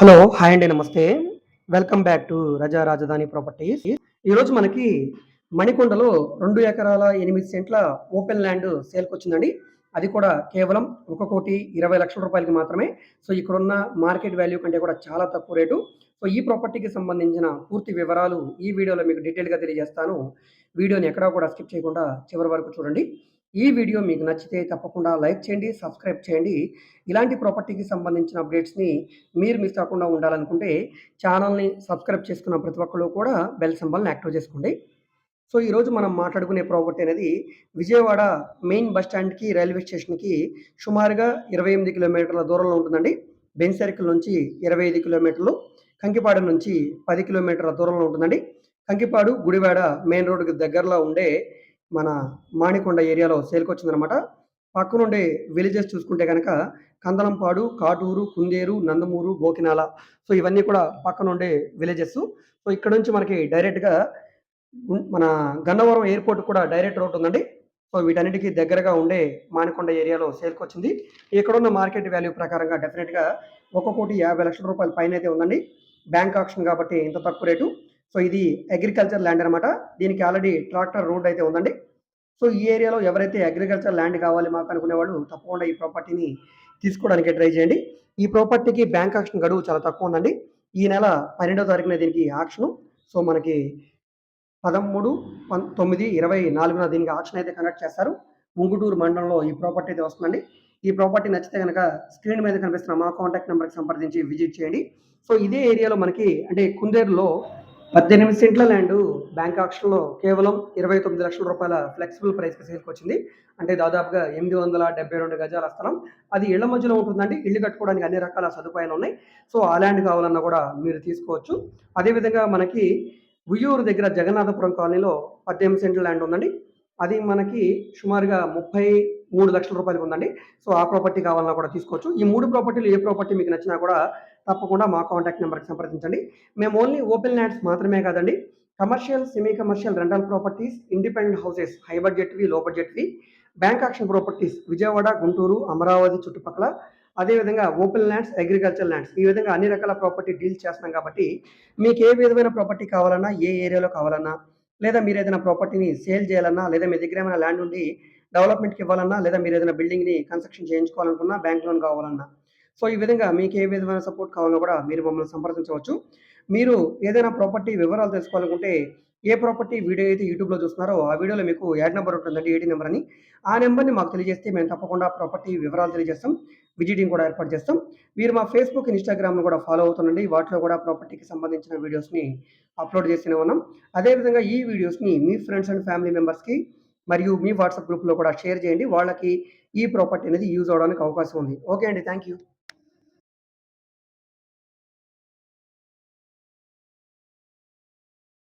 Hello hi అండి నమస్తే. Welcome back to రజా రాజధాని ప్రాపర్టీస్. ఈరోజు మనకి మణికొండలో రెండు ఎకరాల ఎనిమిది సెంట్ల ఓపెన్ ల్యాండ్ సేల్కి వచ్చిందండి. అది కూడా కేవలం ఒక కోటి ఇరవై లక్షల రూపాయలకి మాత్రమే. సో ఇక్కడున్న మార్కెట్ వాల్యూ కంటే కూడా చాలా తక్కువ రేటు. సో ఈ ప్రాపర్టీకి సంబంధించిన పూర్తి వివరాలు ఈ వీడియోలో మీకు డీటెయిల్గా తెలియజేస్తాను. వీడియోని ఎక్కడా కూడా స్కిప్ చేయకుండా చివరి వరకు చూడండి. ఈ వీడియో మీకు నచ్చితే తప్పకుండా లైక్ చేయండి సబ్స్క్రైబ్ చేయండి. ఇలాంటి ప్రాపర్టీకి సంబంధించిన అప్డేట్స్ని మీరు మిస్ కాకుండా ఉండాలనుకుంటే ఛానల్ని సబ్స్క్రైబ్ చేసుకున్న ప్రతి ఒక్కరు కూడా బెల్ సింబల్ని యాక్టివ్ చేసుకోండి. సో ఈరోజు మనం మాట్లాడుకునే ప్రాపర్టీ అనేది విజయవాడ మెయిన్ బస్ స్టాండ్కి రైల్వే స్టేషన్కి సుమారుగా ఇరవై ఎనిమిది కిలోమీటర్ల దూరంలో ఉంటుందండి. బెన్సర్కిల్ నుంచి ఇరవై ఐదు కిలోమీటర్లు కంకిపాడు నుంచి పది కిలోమీటర్ల దూరంలో ఉంటుందండి. కంకిపాడు గుడివాడ మెయిన్ రోడ్డుకి దగ్గరలో ఉండే మన మాణికొండ ఏరియాలో సేల్కి వచ్చిందనమాట పక్కనుండే విలేజెస్ చూసుకుంటే కనుక కందలంపాడు కాటూరు కుందేరు నందమూరు గోకినాల సో ఇవన్నీ కూడా పక్కనుండే విలేజెస్ సో ఇక్కడ నుంచి మనకి డైరెక్ట్గా మన గన్నవరం ఎయిర్పోర్ట్ కూడా డైరెక్ట్ రోడ్ ఉందండి. సో వీటన్నిటికీ దగ్గరగా ఉండే మానికొండ ఏరియాలో సేల్కి వచ్చింది ఇక్కడున్న మార్కెట్ వాల్యూ ప్రకారంగా డెఫినెట్గా ఒక కోటి యాభై లక్షల రూపాయల పైన అయితే ఉందండి. బ్యాంక్ ఆప్షన్ కాబట్టి ఇంత తక్కువ రేటు. సో ఇది అగ్రికల్చర్ ల్యాండ్ అనమాట దీనికి ఆల్రెడీ ట్రాక్టర్ రోడ్ అయితే ఉందండి. సో ఈ ఏరియాలో ఎవరైతే అగ్రికల్చర్ ల్యాండ్ కావాలి మాకు అనుకునే వాళ్ళు తప్పకుండా ఈ ప్రాపర్టీని తీసుకోవడానికి ట్రై చేయండి. ఈ ప్రాపర్టీకి బ్యాంక్ ఆక్షన్ గడువు చాలా తక్కువ ఉందండి. ఈ నెల పన్నెండో తారీఖున దీనికి ఆక్షన్ సో మనకి పదమూడు తొమ్మిది ఇరవై నాలుగున దీనికి ఆక్షన్ అయితే కండక్ట్ చేస్తారు. ముంగుటూరు మండలంలో ఈ ప్రాపర్టీ అయితే వస్తుందండి. ఈ ప్రాపర్టీ నచ్చితే కనుక స్క్రీన్ మీద కనిపిస్తున్న మా కాంటాక్ట్ నెంబర్కి సంప్రదించి విజిట్ చేయండి. సో ఇదే ఏరియాలో మనకి అంటే కుందేరులో పద్దెనిమిది సెంట్ల ల్యాండ్ బ్యాంక్ ఆక్షన్లో కేవలం ఇరవై తొమ్మిది లక్షల రూపాయల ఫ్లెక్సిబుల్ ప్రైస్కి సేల్కి వచ్చింది. అంటే దాదాపుగా ఎనిమిది వందల డెబ్బై రెండు గజాల స్థలం. అది ఇళ్ళ మధ్యలో ఉంటుందండి. ఇల్లు కట్టుకోవడానికి అన్ని రకాల సదుపాయాలు ఉన్నాయి. సో ఆ ల్యాండ్ కావాలన్నా కూడా మీరు తీసుకోవచ్చు. అదేవిధంగా మనకి ఉయ్యూరు దగ్గర జగన్నాథపురం కాలనీలో పద్దెనిమిది సెంట్ల ల్యాండ్ ఉందండి. అది మనకి సుమారుగా ముప్పై మూడు లక్షల రూపాయలు ఉందండి. సో ఆ ప్రాపర్టీ కావాలన్నా కూడా తీసుకోవచ్చు. ఈ మూడు ప్రాపర్టీలు ఏ ప్రాపర్టీ మీకు నచ్చినా కూడా తప్పకుండా మా కాంటాక్ట్ నెంబర్కి సంప్రదించండి. మేము ఓన్లీ ఓపెన్ ల్యాండ్స్ మాత్రమే కాదండి. Commercial semi commercial rental properties independent houses high బడ్జెట్వి low బడ్జెట్వి bank auction properties Vijayawada Guntur Amaravati చుట్టుపక్కల. అదేవిధంగా ఓపెన్ ల్యాండ్స్ అగ్రికల్చర్ ల్యాండ్స్ ఈ విధంగా అన్ని రకాల ప్రాపర్టీ డీల్ చేస్తున్నాం కాబట్టి మీకు ఏ విధమైన ప్రాపర్టీ కావాలన్నా ఏ ఏరియాలో కావాలన్నా లేదా మీరు ఏదైనా ప్రాపర్టీని సేల్ చేయాలన్నా లేదా మీ దగ్గర ఏమైనా ల్యాండ్ ఉండి డెవలప్మెంట్కి ఇవ్వాలన్నా లేదా మీరు ఏదైనా బిల్డింగ్ని కన్స్ట్రక్షన్ చేయించుకోవాలనుకున్నా బ్యాంక్ లోన్ కావాలన్నా. సో ఈ విధంగా మీకు ఏ విధమైన సపోర్ట్ కావాలన్నా కూడా మీరు మమ్మల్ని సంప్రదించవచ్చు. మీరు ఏదైనా ప్రాపర్టీ వివరాలు తెలుసుకోవాలనుకుంటే ఏ ప్రాపర్టీ వీడియో అయితే యూట్యూబ్లో చూస్తున్నారో ఆ వీడియోలో మీకు యాడ్ నెంబర్ ఉంటుందండి ఏటీ నెంబర్ అని. ఆ నెంబర్ని మాకు తెలియజేస్తే మేము తప్పకుండా ప్రాపర్టీ వివరాలు తెలియజేస్తాం విజిటింగ్ కూడా ఏర్పాటు చేస్తాం. మీరు మా ఫేస్బుక్ ఇన్స్టాగ్రామ్ను కూడా ఫాలో అవుతుండండి. వాటిలో కూడా ప్రాపర్టీకి సంబంధించిన వీడియోస్ని అప్లోడ్ చేస్తూనే ఉన్నాం. అదేవిధంగా ఈ వీడియోస్ని మీ ఫ్రెండ్స్ అండ్ ఫ్యామిలీ మెంబర్స్కి మరియు మీ వాట్సాప్ గ్రూప్లో కూడా షేర్ చేయండి. వాళ్ళకి ఈ ప్రాపర్టీ అనేది యూజ్ అవడానికి అవకాశం ఉంది. ఓకే అండి. Thank you